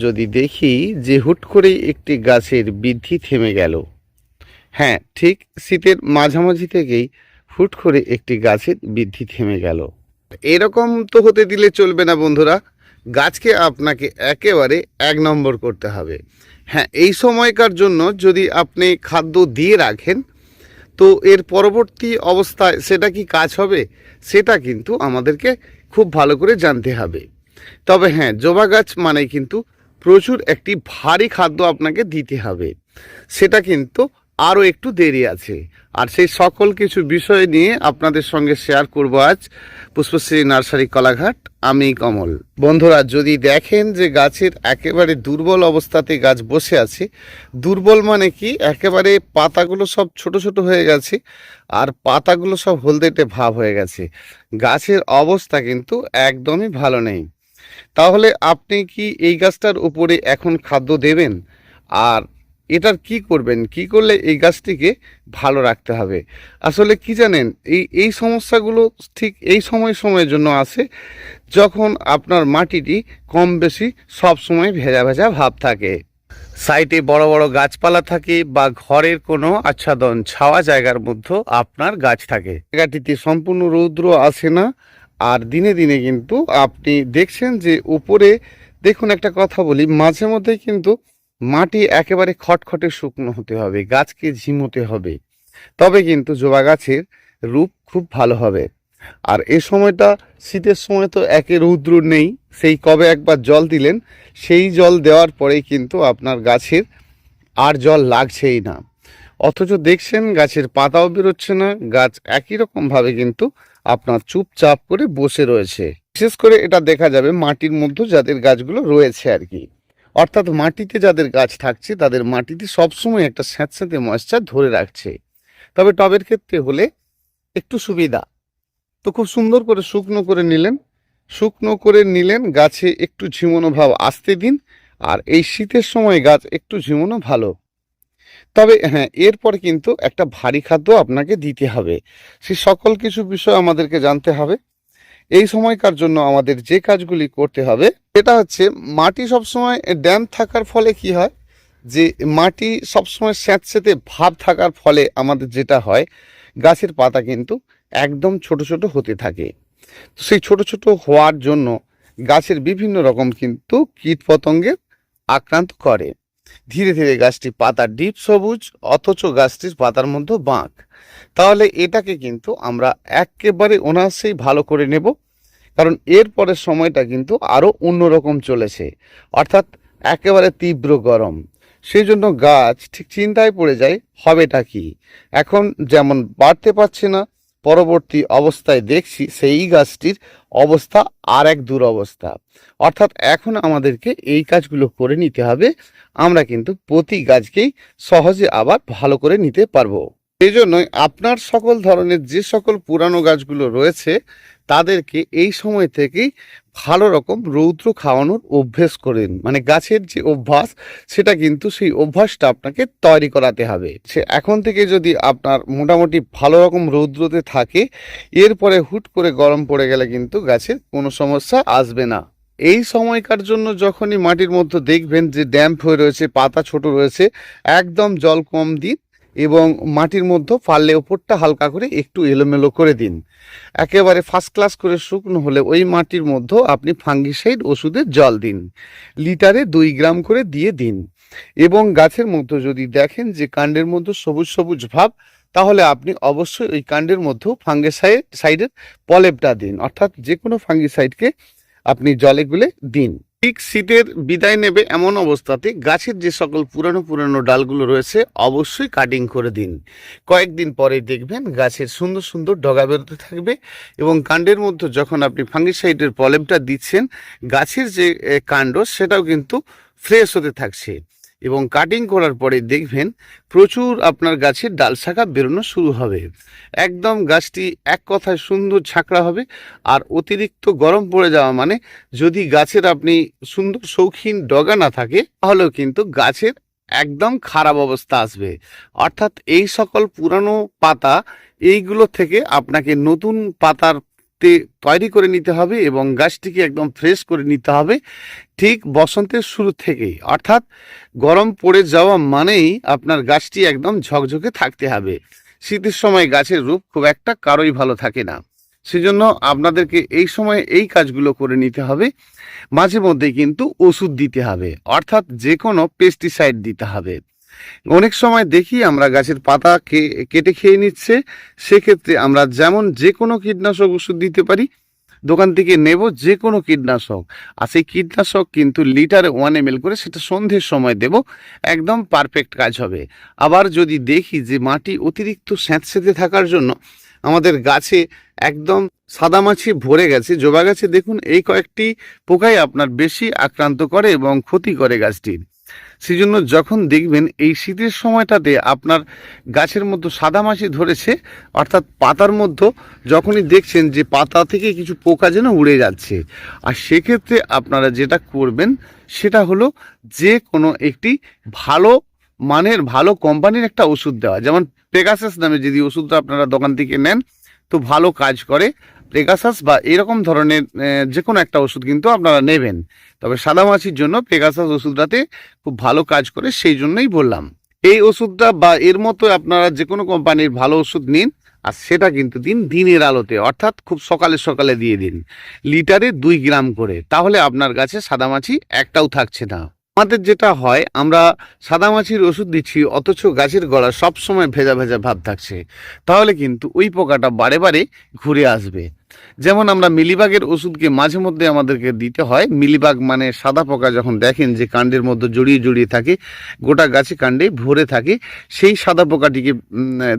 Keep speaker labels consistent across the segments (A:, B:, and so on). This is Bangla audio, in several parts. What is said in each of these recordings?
A: যদি দেখি যে হুট করে একটি গাছের বৃদ্ধি থেমে গেল। হ্যাঁ ঠিক শীতের মাঝামাঝি থেকেই হুট করে একটি গাছের বৃদ্ধি থেমে গেল। এরকম তো হতে দিলে চলবে না বন্ধুরা। গাছকে আপনাকে একেবারে এক নম্বর করতে হবে। হ্যাঁ এই সময়কার জন্য যদি আপনি খাদ্য দিয়ে রাখেন, তো এর পরবর্তী অবস্থায় সেটা কি কাজ হবে? সেটা কিন্তু আমাদেরকে খুব ভালো করে জানতে হবে। তবে হ্যাঁ জবা গাছ মানে কিন্তু প্রচুর একটি ভারী খাদ্য আপনাকে দিতে হবে। সেটা কিন্তু আরও একটু দেরি আছে। আর সেই সকল কিছু বিষয় নিয়ে আপনাদের সঙ্গে শেয়ার করব আজ পুষ্পশ্রী নার্সারি কলাঘাট। আমি কমল। বন্ধুরা, যদি দেখেন যে গাছের একেবারে দুর্বল অবস্থাতে গাছ বসে আছে, দুর্বল মানে কি? একেবারে পাতাগুলো সব ছোট ছোট হয়ে গেছে আর পাতাগুলো সব হলদেটে ভাব হয়ে গেছে। গাছের অবস্থা কিন্তু একদমই ভালো নেই। তাহলে আপনি কি এই গাছটার উপরে এখন খাদ্য দেবেন? আর এটার কি করবেন? কি করলে এই গাছটিকে ভালো রাখতে হবে? আসলে কি জানেন, এই এই সমস্যাগুলো ঠিক এই সময় সময়ের জন্য আসে যখন আপনার মাটিটি কম বেশি সবসময় ভেজা ভেজা ভাব থাকে। সাইডে বড় বড় গাছপালা থাকে বা ঘরের কোনো আচ্ছাদন ছাওয়া জায়গার মধ্যে আপনার গাছ থাকে। জায়গাটিতে সম্পূর্ণ রৌদ্র আসে না। আর দিনে দিনে কিন্তু আপনি দেখছেন যে উপরে, দেখুন একটা কথা বলি, মাঝে মধ্যে কিন্তু মাটি একেবারে খটখটে শুকনো হতে হবে, গাছকে ঝিমোতে হবে। তবে কিন্তু জবা গাছের রূপ খুব ভালো হবে। আর এ সময়টা, শীতের সময় তো একে রৌদ্র নেই, সেই কবে একবার জল দিলেন, সেই জল দেওয়ার পরেই কিন্তু আপনার গাছের আর জল লাগছেই না। অথচ দেখছেন গাছের পাতাও বেরোচ্ছে না, গাছ একই রকমভাবে কিন্তু আপনার চুপচাপ করে বসে রয়েছে। বিশেষ করে এটা দেখা যাবে মাটির মধ্যে যাদের গাছগুলো রয়েছে আর কি। অর্থাৎ মাটিতে যাদের গাছ থাকছে, তাদের মাটিতে সবসময় একটা স্যাঁতস্যাঁতে ময়েশ্চার ধরে রাখছে। তবে টবের ক্ষেত্রে হলে একটু সুবিধা। তো খুব সুন্দর করে শুকনো করে নিলেন। শুকনো করে নিলেন, গাছে একটু ঝিমোনো ভাব আসতে দিন। আর এই শীতের সময় গাছ একটু ঝিমোনো ভালো। তবে হ্যাঁ এরপর কিন্তু একটা ভারী খাদ্য আপনাকে দিতে হবে। সে সকল কিছু বিষয় আমাদেরকে জানতে হবে। এই সময়কার জন্য আমাদের যে কাজগুলি করতে হবে এটা হচ্ছে মাটি সবসময় ড্যাম থাকার ফলে কি হয়? যে মাটি সবসময় স্যাঁতস্যাঁতে ভাব থাকার ফলে আমাদের যেটা হয়, গাছের পাতা কিন্তু একদম ছোট ছোট হতে থাকে। তো সেই ছোট ছোট হওয়ার জন্য গাছের বিভিন্ন রকম কিন্তু কীট পতঙ্গের আক্রান্ত করে। ধীরে ধীরে গাছটি পাতা ডিপ সবুজ, অথচ গাছটির পাতার মধ্যে বাঁক। তাহলে এটাকে কিন্তু আমরা একেবারে অনায়াসেই ভালো করে নেব, কারণ এর পরের সময়টা কিন্তু আরও অন্যরকম চলেছে, অর্থাৎ একেবারে তীব্র গরম। সেই জন্য গাছ ঠিক চিন্তায় পড়ে যায়, হবেটা কি? এখন যেমন বাড়তে পারছে না পরবর্তী অবস্থায় দেখছি সেই গাছটির অবস্থা আর এক দুরবস্থা। অর্থাৎ এখন আমাদেরকে এই কাজগুলো করে নিতে হবে। আমরা কিন্তু প্রতি গাছকেই সহজে আবার ভালো করে নিতে পারব। এই জন্যই আপনার সকল ধরনের যে সকল পুরানো গাছগুলো রয়েছে তাদেরকে এই সময় থেকেই ভালো রকম রৌদ্র খাওয়ানোর অভ্যেস করেন মানে গাছের যে অভ্যাস, সেটা কিন্তু সেই অভ্যাসটা আপনাকে তৈরি করাতে হবে। সে এখন থেকে যদি আপনার মোটামুটি ভালো রকম রৌদ্রতে থাকে, এরপরে হুট করে গরম পড়ে গেলে কিন্তু গাছের কোনো সমস্যা আসবে না। এই সময়কার জন্য যখনই মাটির মধ্যে দেখবেন যে ড্যাম্প হয়ে রয়েছে, পাতা ছোট রয়েছে, একদম জল কম দিন এবং মাটির মধ্যে পারলে ওপরটা হালকা করে একটু এলোমেলো করে দিন। একেবারে ফার্স্ট ক্লাস করে শুকনো হলে ওই মাটির মধ্যে আপনি ফাঙ্গিসাইড ওষুধের জল দিন। লিটারে দুই গ্রাম করে দিয়ে দিন। এবং গাছের মধ্যে যদি দেখেন যে কাণ্ডের মধ্যে সবুজ সবুজ ভাব, তাহলে আপনি অবশ্যই ওই কাণ্ডের মধ্যেও ফাঙ্গিসাইড সাইডের পলেপটা দিন। অর্থাৎ যে কোনো ফাঙ্গিসাইডকে আপনি জলে গুলে দিন। ঠিক শীতের বিদায় নেবে এমন অবস্থাতে গাছের যে সকল পুরানো পুরানো ডালগুলো রয়েছে, অবশ্যই কাটিং করে দিন। কয়েকদিন পরে দেখবেন গাছের সুন্দর সুন্দর ডগা বেরোতে থাকবে এবং কাণ্ডের মধ্যে যখন আপনি ফাঙ্গিসাইডের প্রলেমটা দিচ্ছেন, গাছের যে কাণ্ড সেটাও কিন্তু ফ্রেশ হতে থাকছে। এবং কাটিং করার পরে দেখবেন প্রচুর আপনার গাছের ডাল শাখা বেরোনো শুরু হবে। একদম গাছটি এক কথায় সুন্দর ঝাঁকড়া হবে আর অতিরিক্ত গরম পড়ে যাওয়া মানে যদি গাছের আপনি সুন্দর শৌখিন ডগা না থাকে, তাহলেও কিন্তু গাছের একদম খারাপ অবস্থা আসবে। অর্থাৎ এই সকল পুরানো পাতা, এইগুলো থেকে আপনাকে নতুন পাতার মুহূর্তে তৈরি করে নিতে হবে এবং গাছটিকে একদম ফ্রেশ করে নিতে হবে ঠিক বসন্তের শুরু থেকেই। অর্থাৎ গরম পড়ে যাওয়া মানেই আপনার গাছটি একদম ঝকঝকে থাকতে হবে। শীতের সময় গাছের রূপ খুব একটা কারোই ভালো থাকে না। সেজন্য আপনাদেরকে এই সময় এই কাজগুলো করে নিতে হবে। মাঝে মধ্যে কিন্তু ওষুধ দিতে হবে। অর্থাৎ যে কোনো পেস্টিসাইড দিতে হবে। অনেক সময় দেখি আমরা গাছের পাতা কেটে খেয়ে নিচ্ছে, সেক্ষেত্রে আমরা যেমন যে কোনো কীটনাশক ওষুধ দিতে পারি, দোকান থেকে নেব যে কোনো কীটনাশক। আর সেই কীটনাশক কিন্তু লিটারে ওয়ান এম করে সেটা সন্ধ্যের সময় দেব, একদম পারফেক্ট কাজ হবে। আবার যদি দেখি যে মাটি অতিরিক্ত স্যাঁতসেঁতে থাকার জন্য আমাদের গাছে একদম সাদামাছি ভরে গেছে, জবা গাছে দেখুন এই কয়েকটি পোকাই আপনার বেশি আক্রান্ত করে এবং ক্ষতি করে গাছটির। সেই জন্য যখন দেখবেন এই শীতের সময়টাতে আপনার গাছের মধ্যে সাদামাছি ধরেছে, অর্থাৎ পাতার মধ্যে যখনই দেখছেন যে পাতা থেকে কিছু পোকা যেন উড়ে যাচ্ছে। আর সেক্ষেত্রে আপনারা যেটা করবেন, সেটা হলো যে কোনো একটি ভালো মানের, ভালো কোম্পানির একটা ওষুধ দেওয়া। যেমন পেগাসাস নামে যদি ওষুধটা আপনারা দোকান থেকে নেন, তো ভালো কাজ করে। পেগাসাস বা এরকম ধরনের যে কোনো একটা ওষুধ কিন্তু আপনারা নেবেন। তবে সাদামাছির জন্য পেগাসাস ওষুধটাতে খুব ভালো কাজ করে, সেই জন্যই বললাম। এই ওষুধটা বা এর মতো আপনারা যে কোনো কোম্পানির ভালো ওষুধ নিন, আর সেটা কিন্তু দিন দিনের আলোতে, অর্থাৎ খুব সকালে সকালে দিয়ে দিন। লিটারে দুই গ্রাম করে, তাহলে আপনার কাছে সাদামাছি একটাও থাকছে না। আমাদের যেটা হয়, আমরা সাদামাছির ওষুধ দিচ্ছি, অথচ গাছের গলা সব সময় ভেজা ভেজা ভাব থাকছে। তাহলে কিন্তু ওই পোকাটা বারে বারে ঘুরে আসবে। যেমন আমরা মিলিবাগের ওষুধকে মাঝে মধ্যে আমাদেরকে দিতে হয়। মিলিবাগ মানে সাদা পোকা যখন দেখেন যে কাণ্ডের মধ্যে জড়িয়ে জড়িয়ে থাকে, গোটা গাছে কাণ্ডে ভরে থাকে, সেই সাদা পোকাটিকে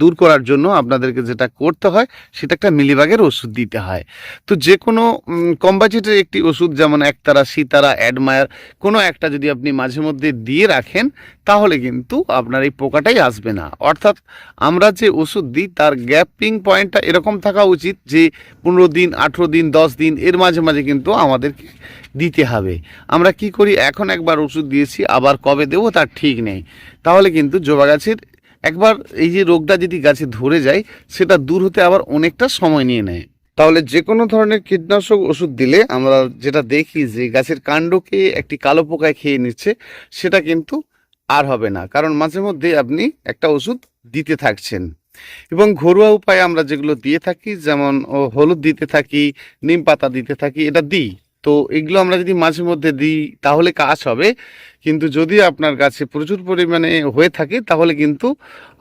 A: দূর করার জন্য আপনাদেরকে যেটা করতে হয়, সেটা একটা মিলিবাগের ওষুধ দিতে হয়। তো যে কোনো কম একটি ওষুধ যেমন একতারা, সীতারা, অ্যাডমায়ার, কোনো একটা যদি আপনি মাঝে মধ্যে দিয়ে রাখেন, তাহলে কিন্তু আপনার এই পোকাটাই আসবে না। অর্থাৎ আমরা যে ওষুধ দিই, তার গ্যাপিং পয়েন্টটা এরকম থাকা উচিত যে পনেরো দিন, আঠেরো দিন, দশ দিন, এর মাঝে মাঝে কিন্তু আমাদেরকে দিতে হবে। আমরা কি করি? এখন একবার ওষুধ দিয়েছি, আবার কবে দেবো তার ঠিক নেই। তাহলে কিন্তু জবা গাছের একবার এই যে রোগটা যদি গাছে ধরে যায়, সেটা দূর হতে আবার অনেকটা সময় নিয়ে নেয়। তাহলে যে কোনো ধরনের কীটনাশক ওষুধ দিলে আমরা যেটা দেখি যে গাছের কাণ্ডকে একটি কালো পোকায় খেয়ে নিচ্ছে, সেটা কিন্তু আর হবে না। কারণ মাঝে মধ্যে আপনি একটা ওষুধ দিতে থাকছেন। এবং ঘরোয়া উপায়ে আমরা যেগুলো দিয়ে থাকি, যেমন হলুদ দিতে থাকি, নিম পাতা দিতে থাকি, এটা দিই। তো এগুলো আমরা যদি মাঝে মধ্যে দিই, তাহলে কাজ হবে। কিন্তু যদি আপনার কাছে প্রচুর পরিমাণে হয়ে থাকে, তাহলে কিন্তু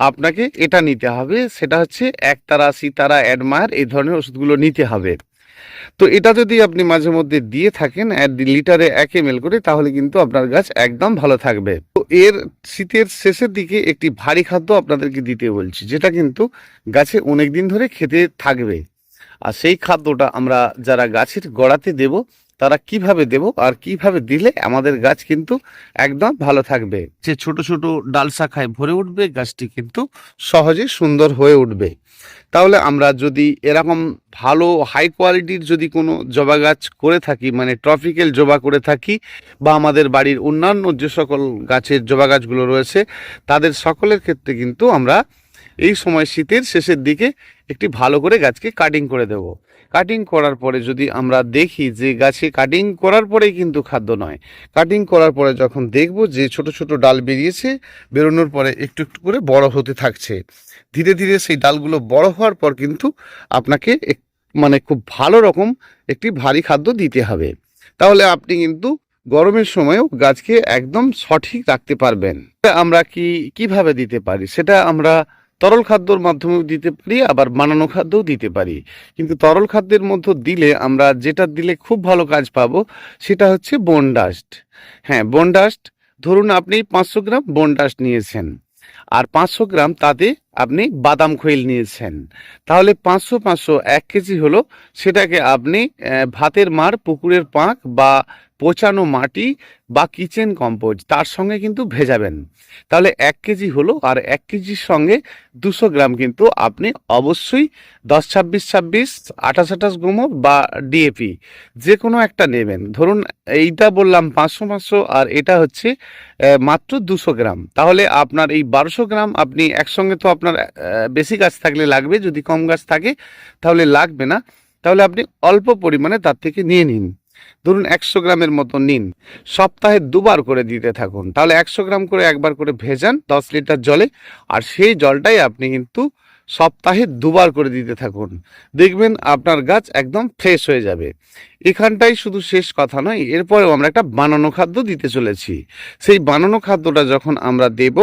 A: আপনাকে এটা নিতে হবে। সেটা হচ্ছে একতারা, সিতারা, অ্যাডমায়ার, এই ধরনের ওষুধগুলো নিতে হবে। তো এটা যদি আপনি মাঝে মধ্যে দিয়ে থাকেন লিটারে এক এম করে, তাহলে কিন্তু আপনার গাছ একদম ভালো থাকবে। এর শীতের শেষের দিকে একটি ভারী খাদ্য আপনাদেরকে দিতে বলছি, যেটা কিন্তু গাছে অনেক দিন ধরে খেতে থাকবে। আর সেই খাদ্যটা আমরা যারা গাছের গোড়াতে দেব তারা কীভাবে দেব আর কীভাবে দিলে আমাদের গাছ কিন্তু একদম ভালো থাকবে। যে ছোট ছোট ডাল শাখায় ভরে উঠবে, গাছটি কিন্তু সহজে সুন্দর হয়ে উঠবে। তাহলে আমরা যদি এরকম ভালো হাই কোয়ালিটির যদি কোনো জবা গাছ করে থাকি মানে ট্রপিক্যাল জবা করে থাকি, বা আমাদের বাড়ির অন্যান্য যে সকল গাছের জবা গাছগুলো রয়েছে, তাদের সকলের ক্ষেত্রে কিন্তু আমরা এই সময় শীতের শেষের দিকে একটি ভালো করে গাছকে কাটিং করে দেব। কাটিং করার পরে যদি আমরা দেখি যে গাছে কাটিং করার পরেই কিন্তু খাদ্য নয়। কাটিং করার পরে যখন দেখব যে ছোট ছোট ডাল বেরিয়েছে, বেরোনোর পরে একটু একটু করে বড় হতে থাকছে। ধীরে ধীরে সেই ডালগুলো বড় হওয়ার পর কিন্তু আপনাকে মানে খুব ভালো রকম একটি ভারী খাদ্য দিতে হবে। তাহলে আপনি কিন্তু গরমের সময়ও গাছকে একদম সঠিক রাখতে পারবেন। আমরা কি, কীভাবে দিতে পারি? সেটা আমরা তরল খাদ্যর মাধ্যমেও দিতে পারি, আবার বানানো খাদ্যও দিতে পারি। কিন্তু তরল খাদ্যের মধ্যে দিলে আমরা যেটা দিলে খুব ভালো কাজ পাবো, সেটা হচ্ছে বনডাস্ট হ্যাঁ বনডাস্ট ধরুন আপনি পাঁচশো গ্রাম বনডাস্ট নিয়েছেন, আর পাঁচশো গ্রাম তাতে আপনি বাদাম খৈল নিয়েছেন। তাহলে পাঁচশো পাঁচশো এক কেজি হলো, সেটাকে আপনি ভাতের মার, পুকুরের পাঁক বা পচানো মাটি বা কিচেন কম্পোজ তার সঙ্গে কিন্তু ভেজাবেন। তাহলে এক কেজি হলো আর এক কেজির সঙ্গে দুশো গ্রাম কিন্তু আপনি অবশ্যই দশ ছাব্বিশ ছাব্বিশ, আঠাশ আঠাশ গোমর বা ডিএপি যে কোনো একটা নেবেন। ধরুন এইটা বললাম পাঁচশো পাঁচশো আর এটা হচ্ছে মাত্র দুশো গ্রাম। তাহলে আপনার এই বারোশো গ্রাম আপনি একসঙ্গে তো আপনার বেশি গাছ থাকলে লাগবে, যদি কম গাছ থাকে তাহলে লাগবে না। তাহলে আপনি অল্প পরিমাণে তার থেকে নিয়ে নিন। ধরুন একশো গ্রামের মতো নিন। সপ্তাহে দুবার করে দিতে থাকুন। তাহলে একশো গ্রাম করে একবার করে ভেজান, দশ লিটার জলে, আর সেই জলটাই আপনি কিন্তু সপ্তাহে দুবার করে দিতে থাকুন। দেখবেন আপনার গাছ একদম ফ্রেশ হয়ে যাবে। এখানটাই শুধু শেষ কথা নয়, এরপরেও আমরা একটা বানানো খাদ্য দিতে চলেছি। সেই বানানো খাদ্যটা যখন আমরা দেব,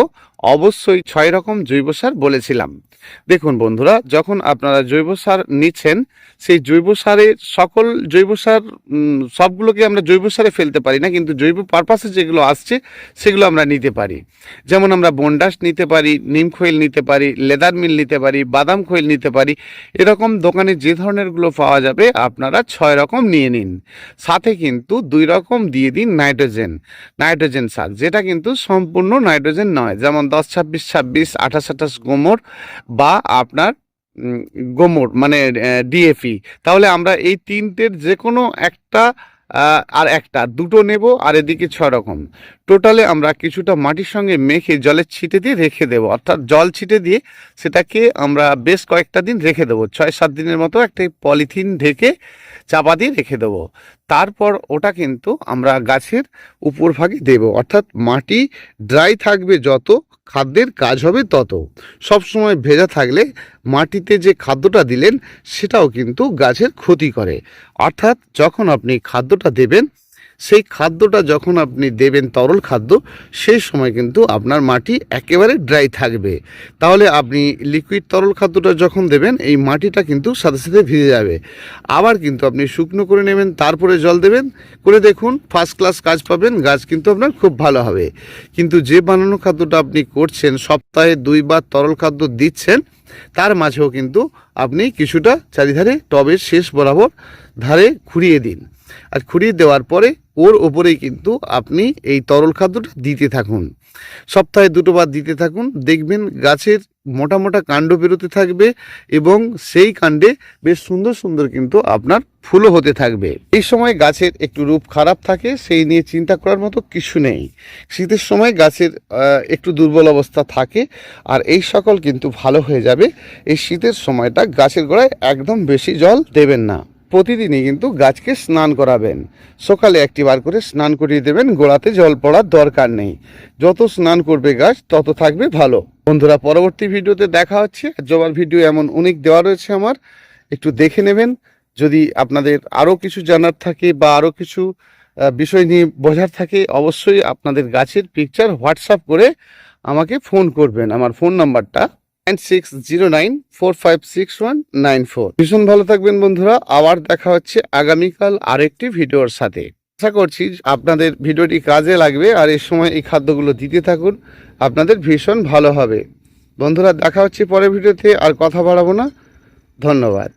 A: অবশ্যই ছয় রকম জৈব সার বলেছিলাম। দেখুন বন্ধুরা, যখন আপনারা জৈব সার নিচ্ছেন, সেই জৈব সারের সকল জৈব সার সবগুলোকে আমরা জৈব সারে ফেলতে পারি না, কিন্তু জৈব পারপাসে যেগুলো আসছে, সেগুলো আমরা নিতে পারি। যেমন আমরা বন্ডাস নিতে পারি, নিম খৈল নিতে পারি, লেদার মিল নিতে পারি, বাদাম খৈল নিতে পারি, এরকম দোকানে যে ধরনেরগুলো পাওয়া যাবে, আপনারা ছয় রকম নিয়ে নিন। সাথে কিন্তু দুই রকম দিয়ে দিন নাইট্রোজেন। নাইট্রোজেন সার, যেটা কিন্তু সম্পূর্ণ নাইট্রোজেন নয়। যেমন দশ, ছাব্বিশ ছাব্বিশ, আঠাশ আঠাশ গোমর বা আপনার গোমর মানে ডিএফি তাহলে আমরা এই তিনটের যে কোনো একটা আর একটা, দুটো নেব আর এদিকে ছ রকম। টোটালে আমরা কিছুটা মাটির সঙ্গে মেখে জলের ছিটে দিয়ে রেখে দেবো। অর্থাৎ জল ছিটে দিয়ে সেটাকে আমরা বেশ কয়েকটা দিন রেখে দেবো। ছয় সাত দিনের মতো একটা পলিথিন ঢেকে চাপা দিয়ে রেখে দেবো। তারপর ওটা কিন্তু আমরা গাছের উপর ভাগে দেব। অর্থাৎ মাটি ড্রাই থাকবে যত খাদ্যের কাজ হবে তত। সব সময় ভেজা থাকলে মাটিতে যে খাদ্যটা দিলেন, সেটাও কিন্তু গাছের ক্ষতি করে। অর্থাৎ যখন আপনি খাদ্যটা দেবেন সেই খাদ্যটা যখন আপনি দেবেন তরল খাদ্য, সেই সময় কিন্তু আপনার মাটি একেবারে ড্রাই থাকবে। তাহলে আপনি লিকুইড তরল খাদ্যটা যখন দেবেন, এই মাটিটা কিন্তু সাথে সাথে ভিজে যাবে। আবার কিন্তু আপনি শুকনো করে নেবেন, তারপরে জল দেবেন। করে দেখুন ফার্স্ট ক্লাস কাজ পাবেন, গাছ কিন্তু আপনার খুব ভালো হবে। কিন্তু যে বানানো খাদ্যটা আপনি করছেন, সপ্তাহে দুইবার তরল খাদ্য দিচ্ছেন, তার মাঝেও কিন্তু আপনি কিছুটা চারিধারে টবের শেষ বরাবর ধারে খুঁড়িয়ে দিন। আর খুঁড়িয়ে দেওয়ার পরে ওর ওপরেই কিন্তু আপনি এই তরল খাদ্যটা দিতে থাকুন। সপ্তাহে দুটো বার দিতে থাকুন। দেখবেন গাছের মোটা মোটা কাণ্ড বেরোতে থাকবে এবং সেই কাণ্ডে বেশ সুন্দর সুন্দর কিন্তু আপনার ফুলও হতে থাকবে। এই সময় গাছের একটু রূপ খারাপ থাকে, সেই নিয়ে চিন্তা করার মতো কিছু নেই। শীতের সময় গাছের একটু দুর্বল অবস্থা থাকে আর এই সকল কিন্তু ভালো হয়ে যাবে। এই শীতের সময়টা গাছের গোড়ায় একদম বেশি জল দেবেন না। প্রতিদিনই কিন্তু গাছকে স্নান করাবেন। সকালে একটি বার করে স্নান করিয়ে দেবেন, গোড়াতে জল পড়ার দরকার নেই। যত স্নান করবে গাছ, তত থাকবে ভালো। বন্ধুরা, পরবর্তী ভিডিওতে দেখা হচ্ছে। জবার ভিডিও এমন অনেক দেওয়া রয়েছে আমার। একটু দেখে নেবেন। যদি আপনাদের আরও কিছু জানার থাকে বা আরও কিছু বিষয় নিয়ে বোঝার থাকে, অবশ্যই আপনাদের গাছের পিকচার হোয়াটসঅ্যাপ করে আমাকে ফোন করবেন। আমার ফোন নাম্বারটা nine six zero nine four five six one nine four ভীষণ ভালো থাকবেন বন্ধুরা। আবার দেখা হচ্ছে আগামীকাল আরেকটি ভিডিওর সাথে। আশা করছি আপনাদের ভিডিওটি কাজে লাগবে আর এই সময় এই খাদ্যগুলো দিতে থাকুন। আপনাদের ভীষণ ভালো হবে। বন্ধুরা, দেখা হচ্ছে পরের ভিডিওতে আর কথা বাড়াবো না। ধন্যবাদ।